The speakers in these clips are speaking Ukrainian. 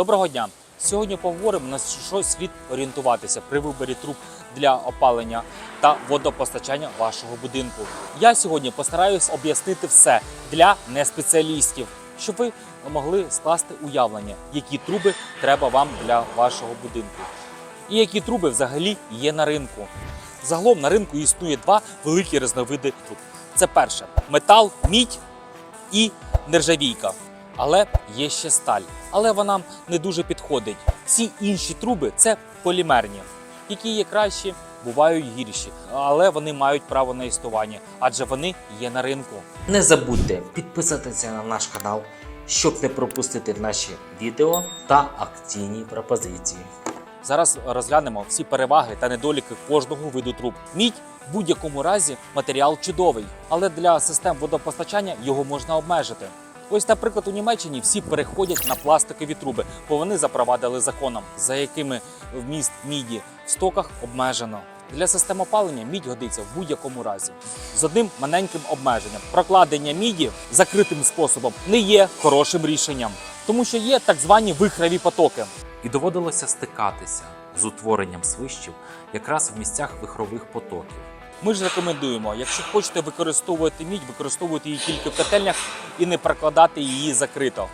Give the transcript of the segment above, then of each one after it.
Доброго дня! Сьогодні поговоримо на що слід орієнтуватися при виборі труб для опалення та водопостачання вашого будинку. Я сьогодні постараюсь об'яснити все для неспеціалістів, щоб ви могли скласти уявлення, які труби треба вам для вашого будинку, і які труби взагалі є на ринку. Загалом на ринку існує два великі різновиди труб. Це перше метал, мідь і нержавійка. Але є ще сталь. Але вона не дуже підходить. Всі інші труби це полімерні, які є кращі, бувають гірші, але вони мають право на існування, адже вони є на ринку. Не забудьте підписатися на наш канал, щоб не пропустити наші відео та акційні пропозиції. Зараз розглянемо всі переваги та недоліки кожного виду труб. Мідь в будь-якому разі матеріал чудовий, але для систем водопостачання його можна обмежити. Ось, наприклад, у Німеччині всі переходять на пластикові труби, бо вони запровадили законом, за якими вміст міді в стоках обмежено. Для систем опалення мідь годиться в будь-якому разі з одним маленьким обмеженням. Прокладення міді закритим способом не є хорошим рішенням, тому що є так звані вихрові потоки. і доводилося стикатися з утворенням свищів якраз в місцях вихрових потоків. Ми ж рекомендуємо, якщо хочете використовувати мідь, використовувати її тільки в котельнях і не прокладати її закрито.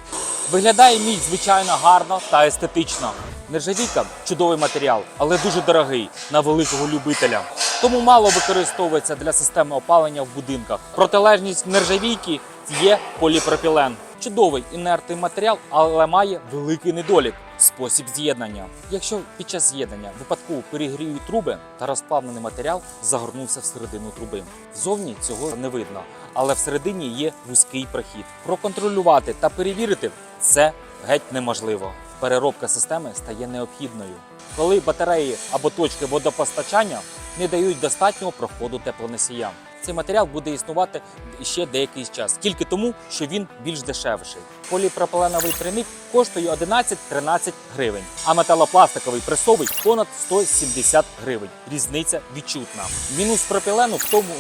Виглядає мідь звичайно гарно та естетично. Нержавійка чудовий матеріал, але дуже дорогий на великого любителя. Тому мало використовується для системи опалення в будинках. Протилежність нержавійки є поліпропілен. Чудовий інертний матеріал, але має великий недолік спосіб з'єднання. Якщо під час з'єднання випадково перегріють труби та розплавлений матеріал загорнувся всередину труби. Ззовні цього не видно, але всередині є вузький прохід. Проконтролювати та перевірити це геть неможливо. Переробка системи стає необхідною, коли батареї або точки водопостачання не дають достатнього проходу теплоносія. Цей матеріал буде існувати ще деякий час, тільки тому, що він більш дешевший. Поліпропиленовий тройник коштує 11-13 гривень, а металопластиковий пресовий понад 170 гривень. Різниця відчутна. Мінус пропілену в тому,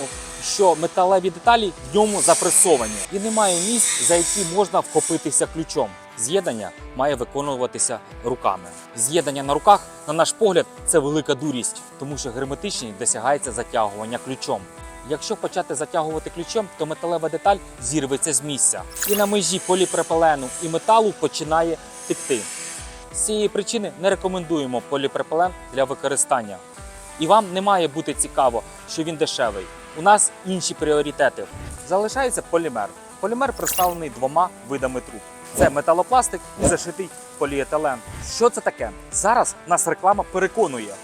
що металеві деталі в ньому запресовані і немає місць, за які можна вхопитися ключом. З'єднання має виконуватися руками. З'єднання на руках, на наш погляд, це велика дурість, тому що герметичність досягається затягування ключом. Якщо почати затягувати ключем, то металева деталь зірветься з місця, і на межі поліпропилену і металу починає текти. З цієї причини не рекомендуємо поліпропилен для використання. І вам не має бути цікаво, що він дешевий. У нас інші пріоритети. Залишається полімер. Полімер представлений двома видами труб: це металопластик і зашитий поліетилен. Що це таке? Зараз нас реклама переконує,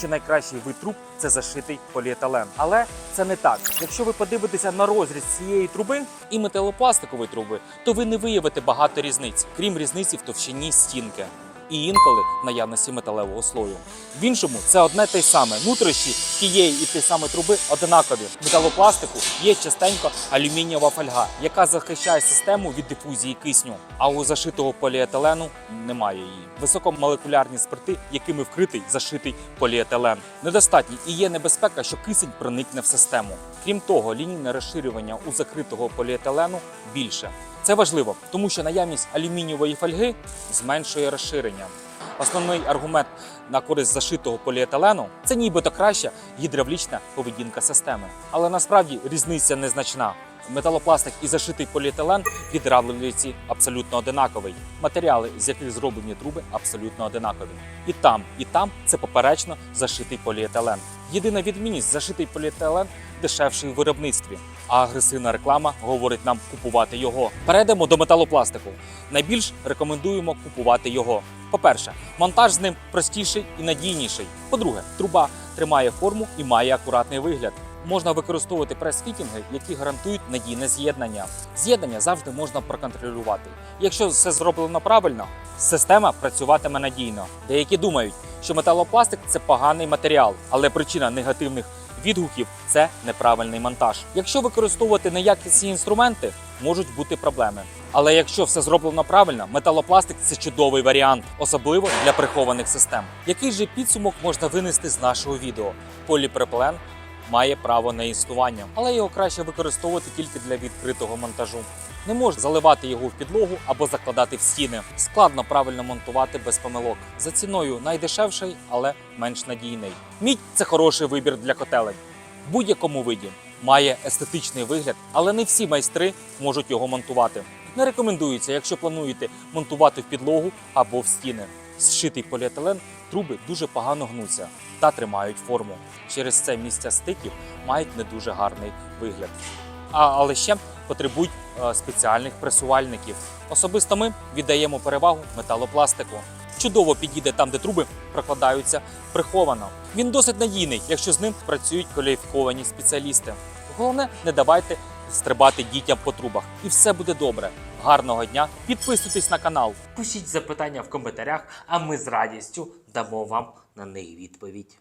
що найкращий вид труб це зашитий поліетилен. Але це не так. Якщо ви подивитеся на розріз цієї труби і металопластикової труби, то ви не виявите багато різниць, крім різниці в товщині стінки. І інколи наявності металевого слою. В іншому це одне те саме. Нутрощі тієї і тієї самої труби однакові. В металопластику є частенько алюмінієва фольга, яка захищає систему від дифузії кисню. А у зашитого поліетилену немає її. Високомолекулярні спирти, якими вкритий зашитий поліетилен. Недостатні і є небезпека, що кисень проникне в систему. Крім того, лінійне розширювання у закритого поліетилену більше. Це важливо, тому що наявність алюмінієвої фольги зменшує розширення. Основний аргумент на користь зашитого поліетилену це нібито краща гідравлічна поведінка системи. Але насправді різниця незначна. Металопластик і зашитий поліетилен від абсолютно одинаковий. Матеріали, з яких зроблені труби, абсолютно одинакові. І там, і там це поперечно зашитий поліетилен. Єдина відмінність зашитий поліетилен дешевший у виробництві, а агресивна реклама говорить нам купувати його. Перейдемо до металопластику. Найбільш рекомендуємо купувати його. По-перше, монтаж з ним простіший і надійніший. По-друге, труба тримає форму і має акуратний вигляд. Можна використовувати прес-фітінги, які гарантують надійне з'єднання. З'єднання завжди можна проконтролювати. Якщо все зроблено правильно, система працюватиме надійно. Деякі думають, що металопластик це поганий матеріал, але причина негативних відгуків це неправильний монтаж. Якщо використовувати неякісні інструменти, можуть бути проблеми. Але якщо все зроблено правильно, металопластик це чудовий варіант, особливо для прихованих систем. Який же підсумок можна винести з нашого відео? Поліпропилен має право на існування, але його краще використовувати тільки для відкритого монтажу. Не можна заливати його в підлогу або закладати в стіни. Складно правильно монтувати без помилок. За ціною найдешевший, але менш надійний. Мідь це хороший вибір для котелень. В будь-якому виді має естетичний вигляд, але не всі майстри можуть його монтувати. Не рекомендується, якщо плануєте монтувати в підлогу або в стіни. Зшитий поліетилен труби дуже погано гнуться та тримають форму. Через це місця стиків мають не дуже гарний вигляд. А, але ще потребують е, спеціальних пресувальників. Особисто ми віддаємо перевагу металопластику. Чудово підійде там, де труби прокладаються приховано. Він досить надійний, якщо з ним працюють кваліфіковані спеціалісти. Головне, не давайте стрибати дітям по трубах, і все буде добре. Гарного дня! Підписуйтесь на канал. Пишіть запитання в коментарях, а ми з радістю дамо вам на них відповідь.